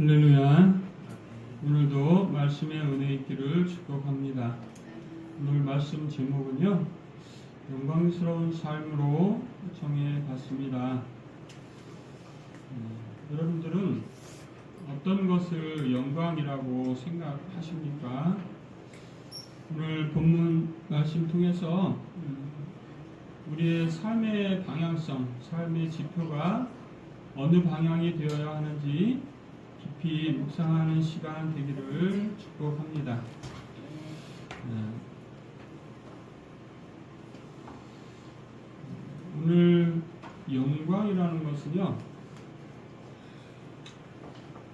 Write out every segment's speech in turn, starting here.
할렐루야. 오늘도 말씀의 은혜 있기를 축복합니다. 오늘 말씀 제목은요. 영광스러운 삶으로 정해 봤습니다. 음, 여러분들은 어떤 것을 영광이라고 생각하십니까? 오늘 본문 말씀 통해서 음, 우리의 삶의 방향성, 삶의 지표가 어느 방향이 되어야 하는지 깊이 묵상하는 시간 되기를 축복합니다. 네. 오늘 영광이라는 것은요,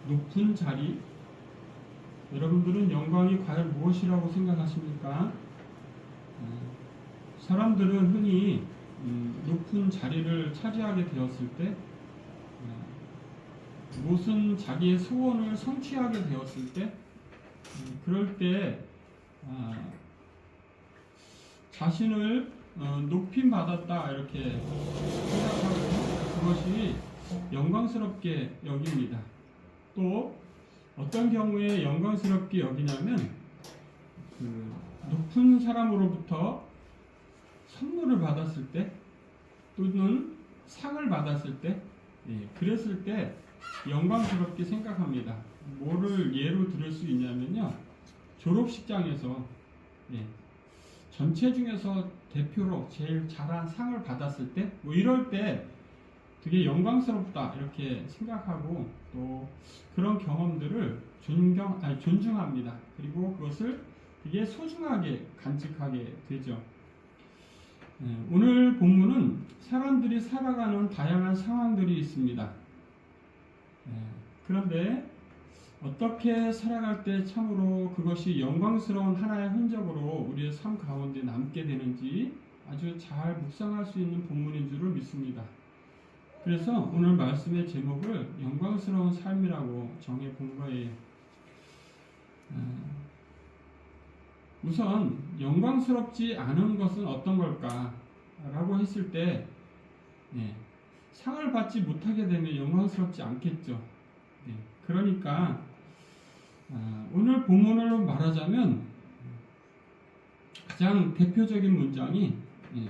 높은 자리. 여러분들은 영광이 과연 무엇이라고 생각하십니까? 네. 사람들은 흔히 음, 높은 자리를 차지하게 되었을 때 네. 무슨 자기의 소원을 성취하게 되었을 때 음, 그럴 때 아, 자신을 어, 높임 받았다 이렇게 생각하고 그것이 영광스럽게 여깁니다. 또 어떤 경우에 영광스럽게 여기냐면 그 높은 사람으로부터 선물을 받았을 때 또는 상을 받았을 때 예, 그랬을 때 영광스럽게 생각합니다. 뭐를 예로 들을 수 있냐면요. 졸업식장에서 예, 전체 중에서 대표로 제일 잘한 상을 받았을 때 뭐 이럴 때 되게 영광스럽다 이렇게 생각하고 또 그런 경험들을 존경 아니 존중합니다. 그리고 그것을 되게 소중하게 간직하게 되죠. 예, 오늘 본문은 사람들이 살아가는 다양한 상황들이 있습니다. 예, 그런데 어떻게 살아갈 때 참으로 그것이 영광스러운 하나의 흔적으로 우리의 삶 가운데 남게 되는지 아주 잘 묵상할 수 있는 본문인 줄을 믿습니다. 그래서 오늘 말씀의 제목을 영광스러운 삶이라고 정해 본 거예요. 어, 우선 영광스럽지 않은 것은 어떤 걸까? 라고 했을 때 네, 상을 받지 못하게 되면 영광스럽지 않겠죠. 네, 그러니까 아, 오늘 본문으로 말하자면 가장 대표적인 문장이 예,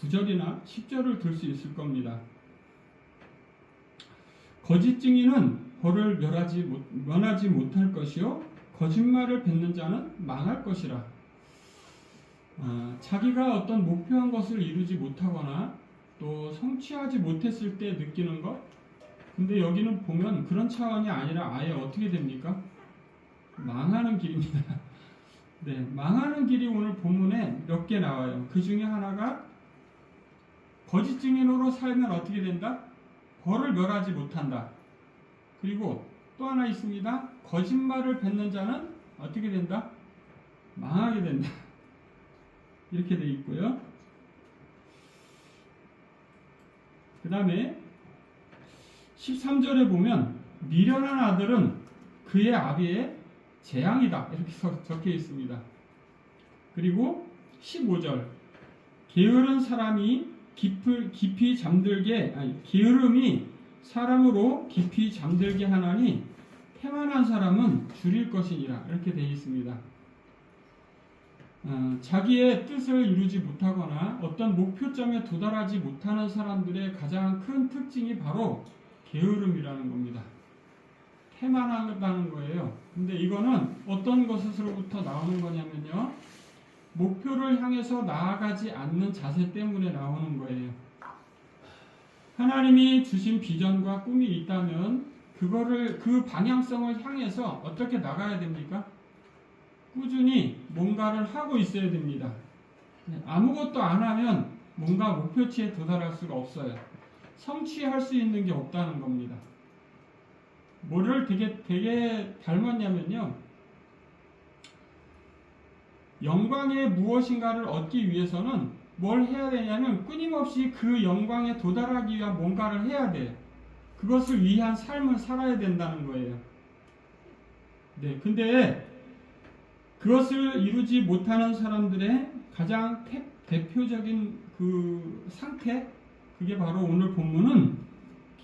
9절이나 10절을 들 수 있을 겁니다. 거짓 증인은 벌을 멸하지, 못, 면하지 못할 것이요 거짓말을 뱉는 자는 망할 것이라. 아, 자기가 어떤 목표한 것을 이루지 못하거나 또 성취하지 못했을 때 느끼는 것. 근데 여기는 보면 그런 차원이 아니라 아예 어떻게 됩니까? 망하는 길입니다. 네, 망하는 길이 오늘 본문에 몇 개 나와요. 그 중에 하나가 거짓 증인으로 살면 어떻게 된다? 벌을 멸하지 못한다. 그리고 또 하나 있습니다. 거짓말을 뱉는 자는 어떻게 된다? 망하게 된다. 이렇게 돼 있고요. 그 다음에 13절에 보면 미련한 아들은 그의 아비의 재앙이다. 이렇게 적혀 있습니다. 그리고 15절 게으른 사람이 깊을, 깊이 잠들게 아니 게으름이 사람으로 깊이 잠들게 하나니 태만한 사람은 줄일 것이니라 이렇게 되어 있습니다. 어, 자기의 뜻을 이루지 못하거나 어떤 목표점에 도달하지 못하는 사람들의 가장 큰 특징이 바로 게으름이라는 겁니다. 태만하다는 거예요. 근데 이거는 어떤 것으로부터 나오는 거냐면요. 목표를 향해서 나아가지 않는 자세 때문에 나오는 거예요. 하나님이 주신 비전과 꿈이 있다면 그거를 그 방향성을 향해서 어떻게 나가야 됩니까? 꾸준히 뭔가를 하고 있어야 됩니다. 아무것도 안 하면 뭔가 목표치에 도달할 수가 없어요. 성취할 수 있는 게 없다는 겁니다. 뭐를 되게 되게 닮았냐면요. 영광의 무엇인가를 얻기 위해서는 뭘 해야 되냐면 끊임없이 그 영광에 도달하기 위한 뭔가를 해야 돼. 그것을 위한 삶을 살아야 된다는 거예요. 네, 근데 그것을 이루지 못하는 사람들의 가장 태, 대표적인 그 상태, 그게 바로 오늘 본문은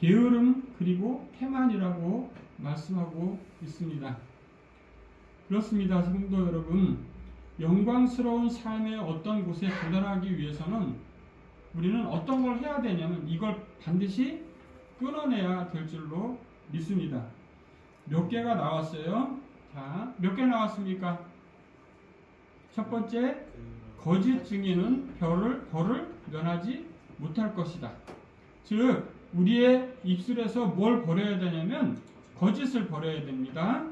게으름 그리고 태만이라고 말씀하고 있습니다. 그렇습니다, 성도 여러분. 영광스러운 삶의 어떤 곳에 도달하기 위해서는 우리는 어떤 걸 해야 되냐면 이걸 반드시 끊어내야 될 줄로 믿습니다. 몇 개가 나왔어요? 자, 몇 개 나왔습니까? 첫 번째, 거짓 증인은 별을 벌을 면하지 못할 것이다. 즉 우리의 입술에서 뭘 버려야 되냐면 거짓을 버려야 됩니다.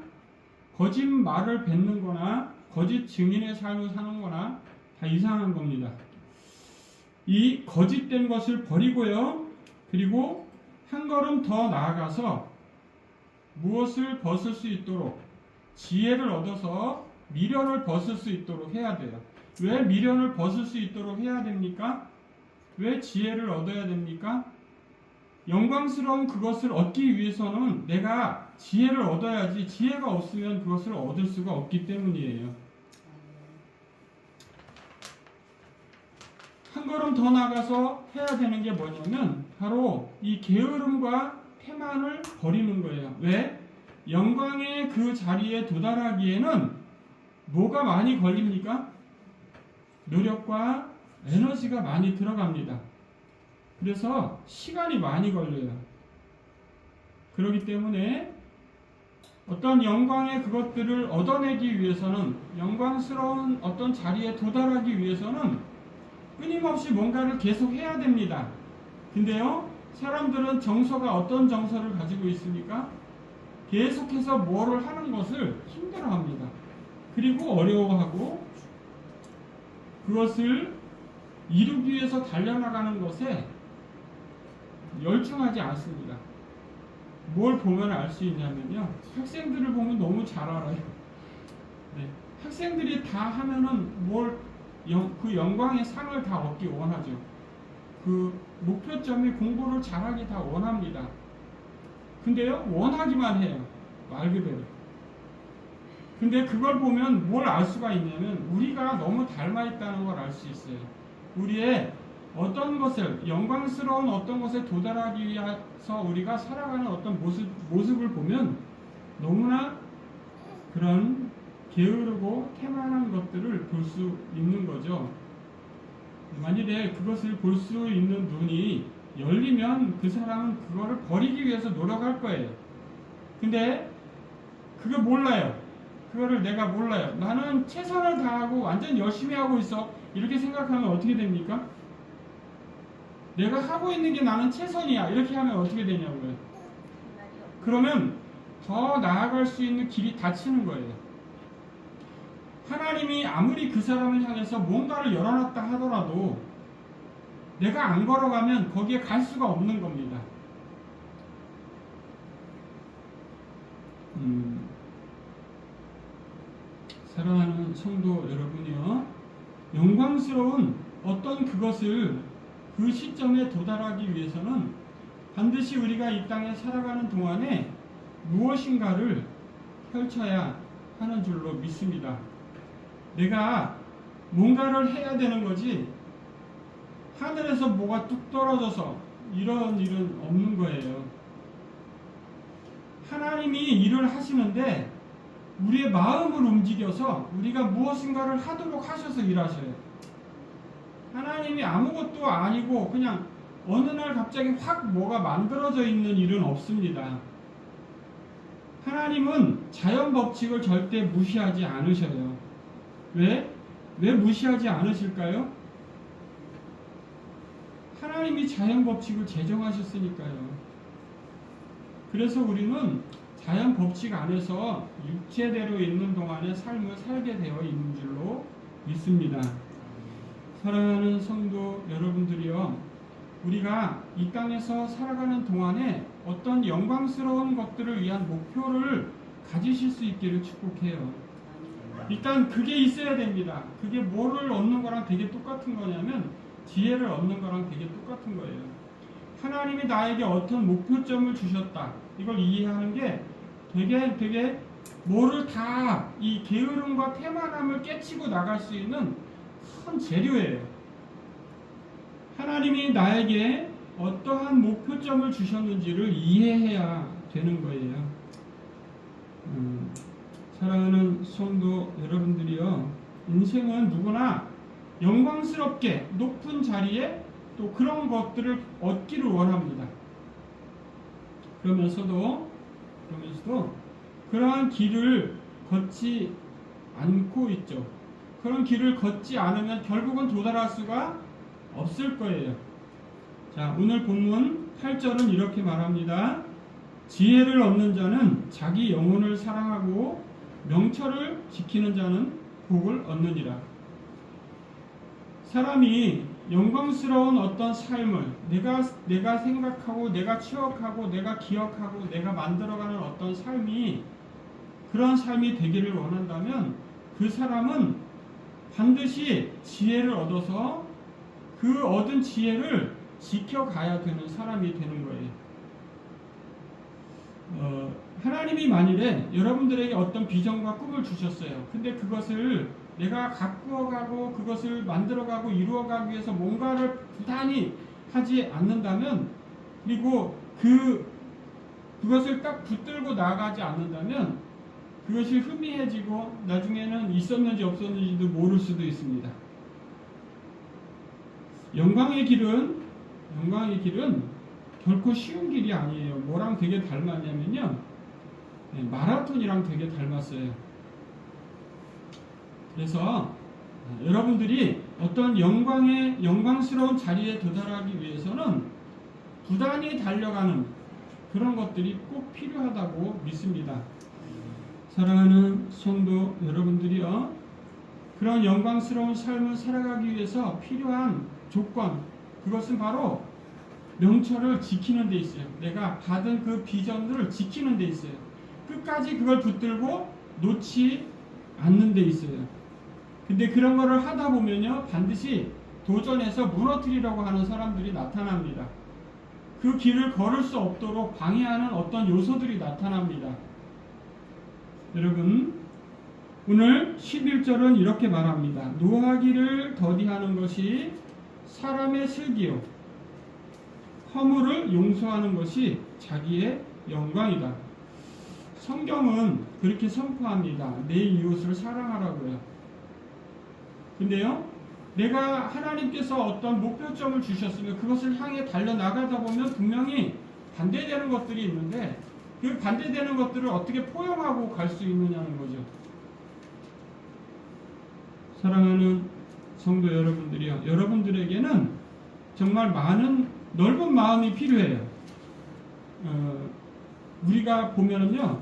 거짓 말을 뱉는 거나 거짓 증인의 삶을 사는 거나 다 이상한 겁니다. 이 거짓된 것을 버리고요. 그리고 한 걸음 더 나아가서 무엇을 벗을 수 있도록 지혜를 얻어서 미련을 벗을 수 있도록 해야 돼요. 왜 미련을 벗을 수 있도록 해야 됩니까? 왜 지혜를 얻어야 됩니까? 영광스러운 그것을 얻기 위해서는 내가 지혜를 얻어야지 지혜가 없으면 그것을 얻을 수가 없기 때문이에요. 한 걸음 더 나가서 해야 되는 게 뭐냐면 바로 이 게으름과 태만을 버리는 거예요. 왜? 영광의 그 자리에 도달하기에는 뭐가 많이 걸립니까? 노력과 에너지가 많이 들어갑니다. 그래서 시간이 많이 걸려요. 그렇기 때문에 어떤 영광의 그것들을 얻어내기 위해서는 영광스러운 어떤 자리에 도달하기 위해서는 끊임없이 뭔가를 계속 해야 됩니다. 근데요, 사람들은 정서가 어떤 정서를 가지고 있습니까? 계속해서 뭐를 하는 것을 힘들어 합니다. 그리고 어려워하고 그것을 이루기 위해서 달려나가는 것에 열중하지 않습니다. 뭘 보면 알 수 있냐면요. 학생들을 보면 너무 잘 알아요. 네. 학생들이 다 하면은 뭘, 영, 그 영광의 상을 다 얻기 원하죠. 그 목표점이 공부를 잘하기 다 원합니다. 근데요, 원하기만 해요. 말 그대로. 근데 그걸 보면 뭘 알 수가 있냐면 우리가 너무 닮아 있다는 걸 알 수 있어요. 우리의 어떤 것을 영광스러운 어떤 것에 도달하기 위해서 우리가 살아가는 어떤 모습 모습을 보면 너무나 그런 게으르고 태만한 것들을 볼 수 있는 거죠. 만일에 그것을 볼 수 있는 눈이 열리면 그 사람은 그거를 버리기 위해서 노력할 거예요. 근데 그거 몰라요. 그거를 내가 몰라요. 나는 최선을 다하고 완전 열심히 하고 있어. 이렇게 생각하면 어떻게 됩니까? 내가 하고 있는 게 나는 최선이야. 이렇게 하면 어떻게 되냐고요. 그러면 더 나아갈 수 있는 길이 닫히는 거예요. 하나님이 아무리 그 사람을 향해서 뭔가를 열어놨다 하더라도 내가 안 걸어가면 거기에 갈 수가 없는 겁니다. 음, 사랑하는 성도 여러분이요. 영광스러운 어떤 그것을 그 시점에 도달하기 위해서는 반드시 우리가 이 땅에 살아가는 동안에 무엇인가를 펼쳐야 하는 줄로 믿습니다. 내가 뭔가를 해야 되는 거지 하늘에서 뭐가 뚝 떨어져서 이런 일은 없는 거예요. 하나님이 일을 하시는데 우리의 마음을 움직여서 우리가 무엇인가를 하도록 하셔서 일하셔요. 하나님이 아무것도 아니고 그냥 어느 날 갑자기 확 뭐가 만들어져 있는 일은 없습니다. 하나님은 자연 법칙을 절대 무시하지 않으셔요. 왜? 왜 무시하지 않으실까요? 하나님이 자연 법칙을 제정하셨으니까요. 그래서 우리는 자연 법칙 안에서 육체대로 있는 동안의 삶을 살게 되어 있는 줄로 믿습니다. 사랑하는 성도 여러분들이요. 우리가 이 땅에서 살아가는 동안에 어떤 영광스러운 것들을 위한 목표를 가지실 수 있기를 축복해요. 일단 그게 있어야 됩니다. 그게 뭐를 얻는 거랑 되게 똑같은 거냐면 지혜를 얻는 거랑 되게 똑같은 거예요. 하나님이 나에게 어떤 목표점을 주셨다. 이걸 이해하는 게 되게 되게 뭐를 다 이 게으름과 태만함을 깨치고 나갈 수 있는 큰 재료예요. 하나님이 나에게 어떠한 목표점을 주셨는지를 이해해야 되는 거예요. 음, 사랑하는 성도 여러분들이요, 인생은 누구나 영광스럽게 높은 자리에 또 그런 것들을 얻기를 원합니다. 그러면서도 그러면서도 그러한 길을 걷지 않고 있죠. 그런 길을 걷지 않으면 결국은 도달할 수가 없을 거예요. 자, 오늘 본문 8절은 이렇게 말합니다. 지혜를 얻는 자는 자기 영혼을 사랑하고 명철을 지키는 자는 복을 얻느니라. 사람이 영광스러운 어떤 삶을 내가 내가 생각하고 내가 추억하고 내가 기억하고 내가 만들어가는 어떤 삶이 그런 삶이 되기를 원한다면 그 사람은 반드시 지혜를 얻어서 그 얻은 지혜를 지켜가야 되는 사람이 되는 거예요. 어, 하나님이 만일에 여러분들에게 어떤 비전과 꿈을 주셨어요. 근데 그것을 내가 가꾸어가고 그것을 만들어가고 이루어가기 위해서 뭔가를 부단히 하지 않는다면 그리고 그 그것을 딱 붙들고 나가지 않는다면 그것이 희미해지고 나중에는 있었는지 없었는지도 모를 수도 있습니다. 영광의 길은 영광의 길은 결코 쉬운 길이 아니에요. 뭐랑 되게 닮았냐면요. 네, 마라톤이랑 되게 닮았어요. 그래서 어, 여러분들이 어떤 영광의 영광스러운 자리에 도달하기 위해서는 부단히 달려가는 그런 것들이 꼭 필요하다고 믿습니다. 사랑하는 성도 여러분들이요. 그런 영광스러운 삶을 살아가기 위해서 필요한 조건 그것은 바로 명철을 지키는 데 있어요. 내가 받은 그 비전들을 지키는 데 있어요. 끝까지 그걸 붙들고 놓지 않는 데 있어요. 근데 그런 거를 하다 보면요. 반드시 도전해서 무너뜨리려고 하는 사람들이 나타납니다. 그 길을 걸을 수 없도록 방해하는 어떤 요소들이 나타납니다. 여러분, 오늘 11절은 이렇게 말합니다. 노하기를 더디하는 것이 사람의 슬기요. 허물을 용서하는 것이 자기의 영광이다. 성경은 그렇게 선포합니다. 내 이웃을 사랑하라고요. 근데요, 내가 하나님께서 어떤 목표점을 주셨으면 그것을 향해 달려나가다 보면 분명히 반대되는 것들이 있는데 그 반대되는 것들을 어떻게 포용하고 갈 수 있느냐는 거죠. 사랑하는 성도 여러분들이요. 여러분들에게는 정말 많은 넓은 마음이 필요해요. 어, 우리가 보면은요,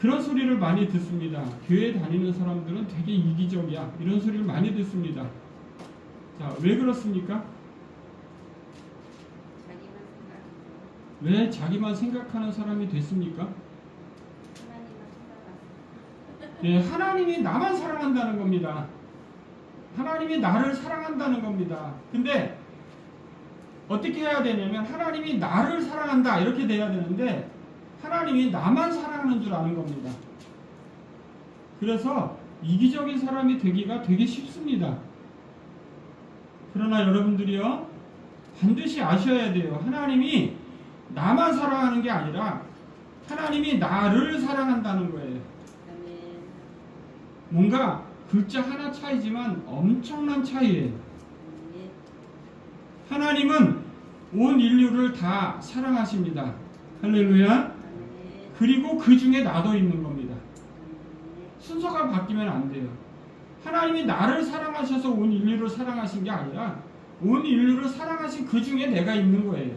그런 소리를 많이 듣습니다. 교회 다니는 사람들은 되게 이기적이야. 이런 소리를 많이 듣습니다. 자, 왜 그렇습니까? 왜 자기만 생각하는 사람이 됐습니까? 예, 하나님이 나만 사랑한다는 겁니다. 하나님이 나를 사랑한다는 겁니다. 근데 어떻게 해야 되냐면 하나님이 나를 사랑한다 이렇게 돼야 되는데 하나님이 나만 사랑하는 줄 아는 겁니다. 그래서 이기적인 사람이 되기가 되게 쉽습니다. 그러나 여러분들이요 반드시 아셔야 돼요. 하나님이 나만 사랑하는 게 아니라 하나님이 나를 사랑한다는 거예요. 뭔가 글자 하나 차이지만 엄청난 차이예요. 예. 하나님은 온 인류를 다 사랑하십니다. 할렐루야. 그리고 그 중에 나도 있는 겁니다. 순서가 바뀌면 안 돼요. 하나님이 나를 사랑하셔서 온 인류를 사랑하신 게 아니라 온 인류를 사랑하신 그 중에 내가 있는 거예요.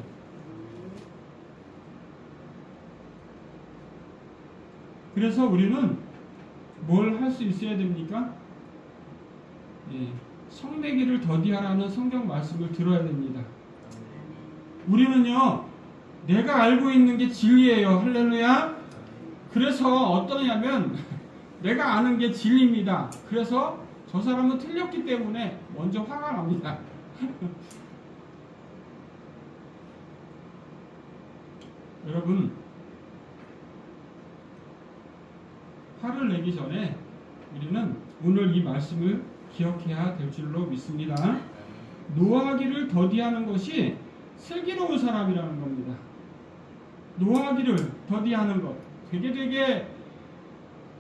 그래서 우리는 뭘 할 수 있어야 됩니까? 예, 성내기를 더디하라는 성경 말씀을 들어야 됩니다. 우리는요, 내가 알고 있는 게 진리예요. 할렐루야. 그래서 어떠냐면, 내가 아는 게 진리입니다. 그래서 저 사람은 틀렸기 때문에 먼저 화가 납니다. 여러분, 화를 내기 전에 우리는 오늘 이 말씀을 기억해야 될 줄로 믿습니다. 노하기를 더디하는 것이 슬기로운 사람이라는 겁니다. 노하기를 더디하는 것. 되게 되게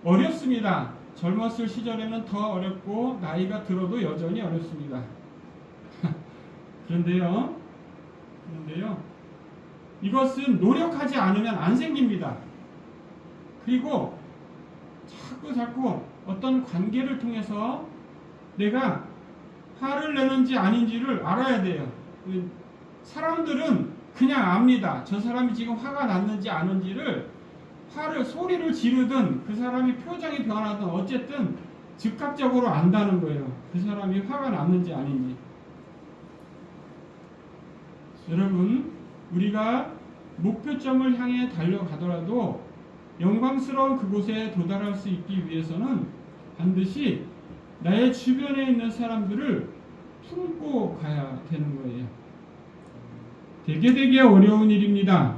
어렵습니다. 젊었을 시절에는 더 어렵고 나이가 들어도 여전히 어렵습니다. 그런데요, 그런데요, 이것은 노력하지 않으면 안 생깁니다. 그리고 자꾸 자꾸 어떤 관계를 통해서 내가 화를 내는지 아닌지를 알아야 돼요. 그 사람들은 그냥 압니다. 저 사람이 지금 화가 났는지 아는지를 화를 소리를 지르든 그 사람이 표정이 변하든 어쨌든 즉각적으로 안다는 거예요. 그 사람이 화가 났는지 아닌지. 여러분, 우리가 목표점을 향해 달려가더라도 영광스러운 그곳에 도달할 수 있기 위해서는 반드시 나의 주변에 있는 사람들을 품고 가야 되는 거예요. 되게 되게 어려운 일입니다.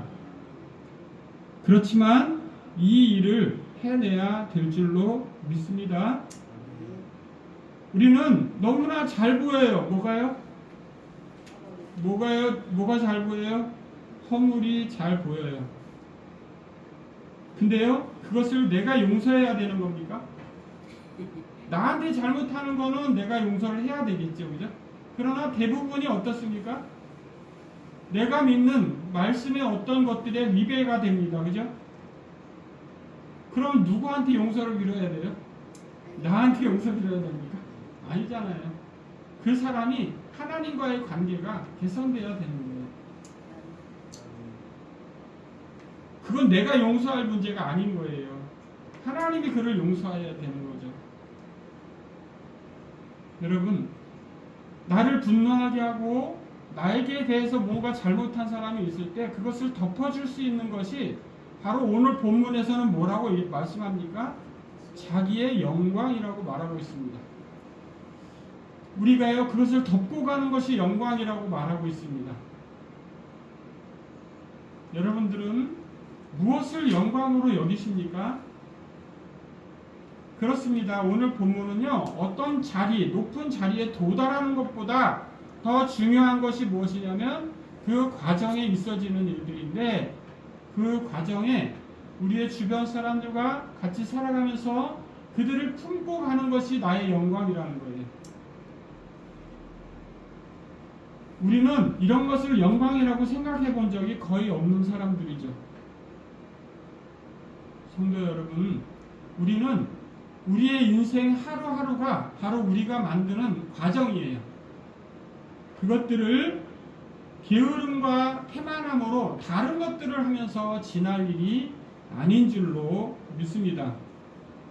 그렇지만 이 일을 해내야 될 줄로 믿습니다. 우리는 너무나 잘 보여요. 뭐가요? 뭐가요? 뭐가 잘 보여요? 허물이 잘 보여요. 근데요, 그것을 내가 용서해야 되는 겁니까? 나한테 잘못하는 거는 내가 용서를 해야 되겠죠, 그죠? 그러나 대부분이 어떻습니까? 내가 믿는 말씀의 어떤 것들에 위배가 됩니다, 그죠? 그럼 누구한테 용서를 빌어야 돼요? 나한테 용서 빌어야 됩니까? 아니잖아요. 그 사람이 하나님과의 관계가 개선되어야 되는 거예요. 그건 내가 용서할 문제가 아닌 거예요. 하나님이 그를 용서해야 되는 거죠. 여러분, 나를 분노하게 하고 나에게 대해서 뭔가 잘못한 사람이 있을 때 그것을 덮어줄 수 있는 것이 바로 오늘 본문에서는 뭐라고 말씀합니까? 자기의 영광이라고 말하고 있습니다. 우리가요, 그것을 덮고 가는 것이 영광이라고 말하고 있습니다. 여러분들은 무엇을 영광으로 여기십니까? 그렇습니다. 오늘 본문은요, 어떤 자리, 높은 자리에 도달하는 것보다 더 중요한 것이 무엇이냐면 그 과정에 있어지는 일들인데 그 과정에 우리의 주변 사람들과 같이 살아가면서 그들을 품고 가는 것이 나의 영광이라는 거예요. 우리는 이런 것을 영광이라고 생각해 본 적이 거의 없는 사람들이죠. 성도 여러분, 우리는 우리의 인생 하루하루가 바로 우리가 만드는 과정이에요. 그것들을 게으름과 태만함으로 다른 것들을 하면서 지날 일이 아닌 줄로 믿습니다.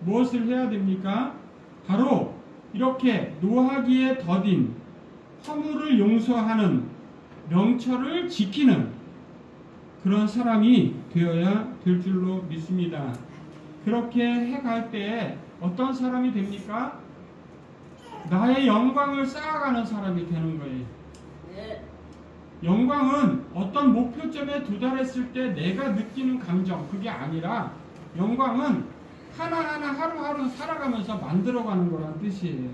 무엇을 해야 됩니까? 바로 이렇게 노하기에 더딘 허물을 용서하는 명철을 지키는 그런 사람이 되어야 될 줄로 믿습니다. 그렇게 해갈 때에 어떤 사람이 됩니까? 나의 영광을 쌓아가는 사람이 되는 거예요. 네. 영광은 어떤 목표점에 도달했을 때 내가 느끼는 감정, 그게 아니라 영광은 하나하나 하루하루 살아가면서 만들어가는 거란 뜻이에요.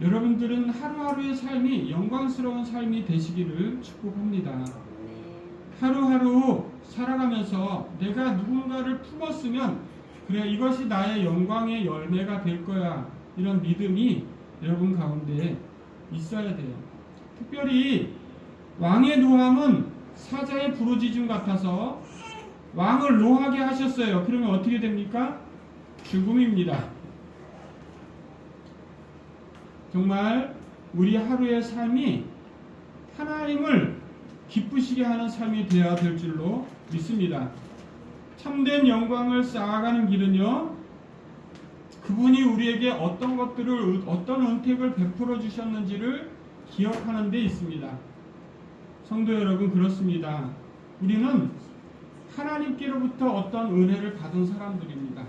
여러분들은 하루하루의 삶이 영광스러운 삶이 되시기를 축복합니다. 네. 하루하루 살아가면서 내가 누군가를 품었으면 그래 이것이 나의 영광의 열매가 될 거야 이런 믿음이 여러분 가운데 있어야 돼요. 특별히 왕의 노함은 사자의 부르짖음 같아서 왕을 노하게 하셨어요. 그러면 어떻게 됩니까? 죽음입니다. 정말 우리 하루의 삶이 하나님을 기쁘시게 하는 삶이 되어야 될 줄로 믿습니다. 참된 영광을 쌓아가는 길은요, 그분이 우리에게 어떤 것들을, 어떤 은택을 베풀어 주셨는지를 기억하는 데 있습니다. 성도 여러분, 그렇습니다. 우리는 하나님께로부터 어떤 은혜를 받은 사람들입니다.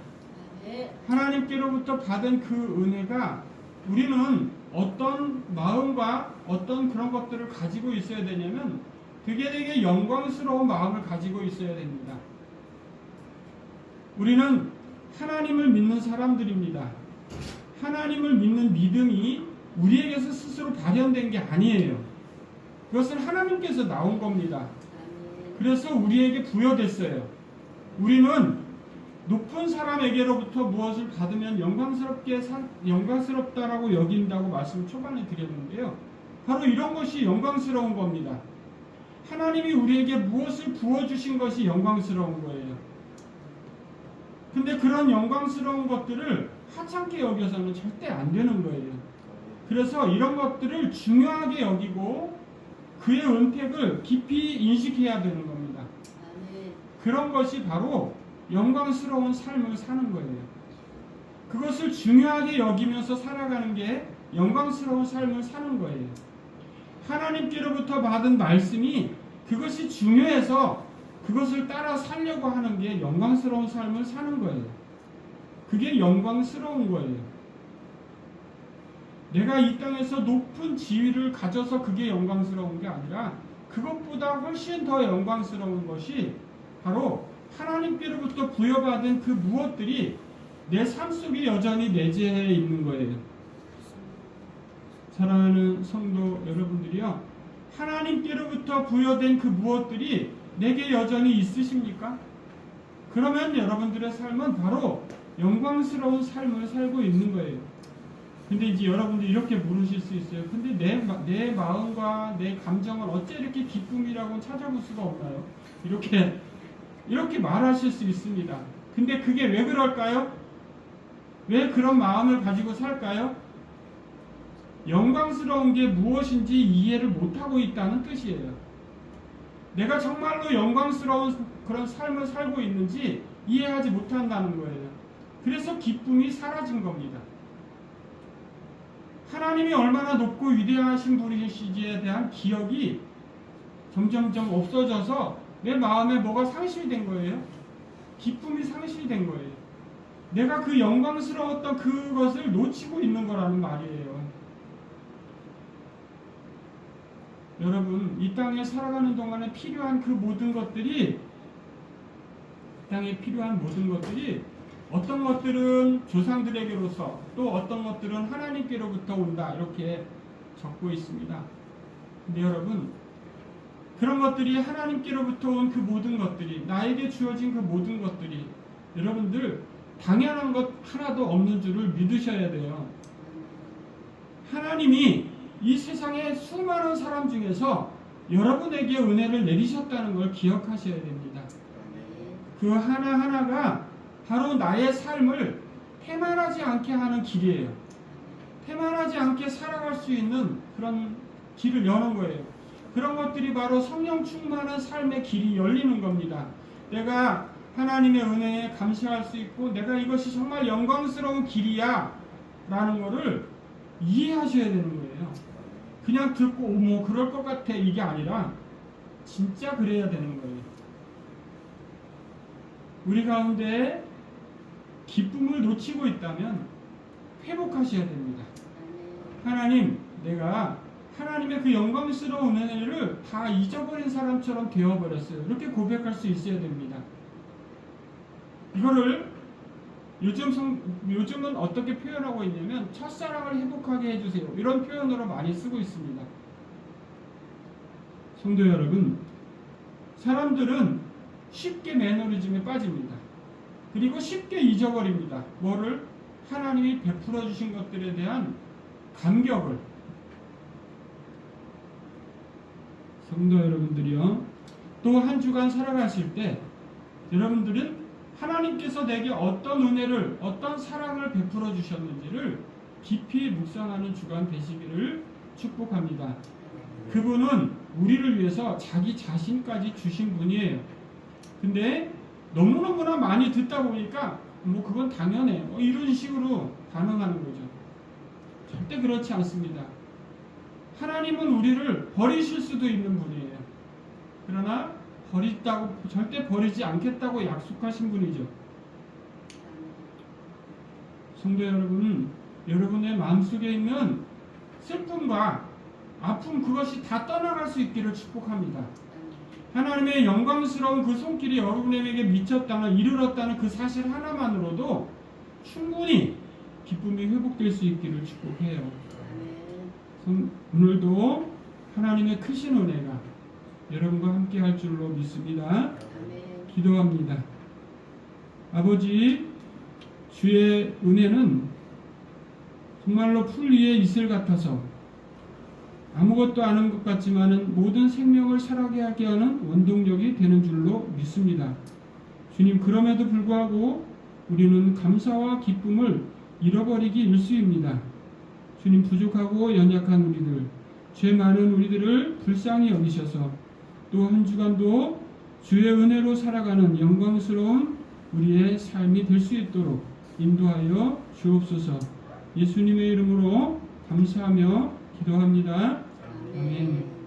네. 하나님께로부터 받은 그 은혜가 우리는 어떤 마음과 어떤 그런 것들을 가지고 있어야 되냐면 되게 되게 영광스러운 마음을 가지고 있어야 됩니다. 우리는 하나님을 믿는 사람들입니다. 하나님을 믿는 믿음이 우리에게서 스스로 발현된 게 아니에요. 그것은 하나님께서 나온 겁니다. 그래서 우리에게 부여됐어요. 우리는 높은 사람에게로부터 무엇을 받으면 영광스럽게 사- 영광스럽다라고 여긴다고 말씀 초반에 드렸는데요. 바로 이런 것이 영광스러운 겁니다. 하나님이 우리에게 무엇을 부어 주신 것이 영광스러운 거예요. 근데 그런 영광스러운 것들을 하찮게 여겨서는 절대 안 되는 거예요. 그래서 이런 것들을 중요하게 여기고 그의 은택을 깊이 인식해야 되는 겁니다. 그런 것이 바로 영광스러운 삶을 사는 거예요. 그것을 중요하게 여기면서 살아가는 게 영광스러운 삶을 사는 거예요. 하나님께로부터 받은 말씀이 그것이 중요해서 그것을 따라 살려고 하는 게 영광스러운 삶을 사는 거예요. 그게 영광스러운 거예요. 내가 이 땅에서 높은 지위를 가져서 그게 영광스러운 게 아니라 그것보다 훨씬 더 영광스러운 것이 바로 하나님께로부터 부여받은 그 무엇들이 내 삶 속에 여전히 내재해 있는 거예요. 사랑하는 성도 여러분들이요. 하나님께로부터 부여된 그 무엇들이 내게 여전히 있으십니까? 그러면 여러분들의 삶은 바로 영광스러운 삶을 살고 있는 거예요. 근데 이제 여러분들 이렇게 물으실 수 있어요. 근데 내, 마- 내 마음과 내 감정을 어째 이렇게 기쁨이라고 찾아볼 수가 없나요? 이렇게 이렇게 말하실 수 있습니다. 근데 그게 왜 그럴까요? 왜 그런 마음을 가지고 살까요? 영광스러운 게 무엇인지 이해를 못하고 있다는 뜻이에요. 내가 정말로 영광스러운 그런 삶을 살고 있는지 이해하지 못한다는 거예요. 그래서 기쁨이 사라진 겁니다. 하나님이 얼마나 높고 위대하신 분이시지에 대한 기억이 점점점 없어져서 내 마음에 뭐가 상실이 된 거예요. 기쁨이 상실이 된 거예요. 내가 그 영광스러웠던 그것을 놓치고 있는 거라는 말이에요. 여러분, 이 땅에 살아가는 동안에 필요한 그 모든 것들이 이 땅에 필요한 모든 것들이 어떤 것들은 조상들에게로서 또 어떤 것들은 하나님께로부터 온다 이렇게 적고 있습니다. 근데 여러분 그런 것들이 하나님께로부터 온 그 모든 것들이 나에게 주어진 그 모든 것들이 여러분들 당연한 것 하나도 없는 줄을 믿으셔야 돼요. 하나님이 이 세상의 수많은 사람 중에서 여러분에게 은혜를 내리셨다는 걸 기억하셔야 됩니다. 그 하나하나가 바로 나의 삶을 태만하지 않게 하는 길이에요. 태만하지 않게 살아갈 수 있는 그런 길을 여는 거예요. 그런 것들이 바로 성령 충만한 삶의 길이 열리는 겁니다. 내가 하나님의 은혜에 감사할 수 있고 내가 이것이 정말 영광스러운 길이야 라는 거를 이해하셔야 되는 거예요. 그냥 듣고 오, 뭐 그럴 것 같아 이게 아니라 진짜 그래야 되는 거예요. 우리 가운데 기쁨을 놓치고 있다면 회복하셔야 됩니다. 하나님, 내가 하나님의 그 영광스러운 은혜를 다 잊어버린 사람처럼 되어버렸어요. 이렇게 고백할 수 있어야 됩니다. 이거를 요즘 성, 요즘은 어떻게 표현하고 있냐면 첫사랑을 회복하게 해주세요. 이런 표현으로 많이 쓰고 있습니다. 성도 여러분, 사람들은 쉽게 매너리즘에 빠집니다. 그리고 쉽게 잊어버립니다. 뭐를? 하나님이 베풀어 주신 것들에 대한 감격을. 성도 여러분들이요. 또 한 주간 살아가실 때 여러분들은 하나님께서 내게 어떤 은혜를, 어떤 사랑을 베풀어 주셨는지를 깊이 묵상하는 주간 되시기를 축복합니다. 그분은 우리를 위해서 자기 자신까지 주신 분이에요. 근데 너무너무나 많이 듣다 보니까 뭐 그건 당연해. 뭐 이런 식으로 반응하는 거죠. 절대 그렇지 않습니다. 하나님은 우리를 버리실 수도 있는 분이에요. 그러나 버리다고 절대 버리지 않겠다고 약속하신 분이죠. 성도 여러분, 여러분의 마음속에 있는 슬픔과 아픔 그것이 다 떠나갈 수 있기를 축복합니다. 하나님의 영광스러운 그 손길이 여러분에게 미쳤다는 이르렀다는 그 사실 하나만으로도 충분히 기쁨이 회복될 수 있기를 축복해요. 오늘도 하나님의 크신 은혜가 여러분과 함께 할 줄로 믿습니다. 기도합니다. 아버지 주의 은혜는 정말로 풀 위에 이슬 같아서 아무것도 아는 것 같지만은 모든 생명을 살아게 하게 하는 원동력이 되는 줄로 믿습니다. 주님 그럼에도 불구하고 우리는 감사와 기쁨을 잃어버리기 일쑤입니다. 주님 부족하고 연약한 우리들, 죄 많은 우리들을 불쌍히 여기셔서 또 한 주간도 주의 은혜로 살아가는 영광스러운 우리의 삶이 될 수 있도록 인도하여 주옵소서. 예수님의 이름으로 감사하며 기도합니다. 아멘.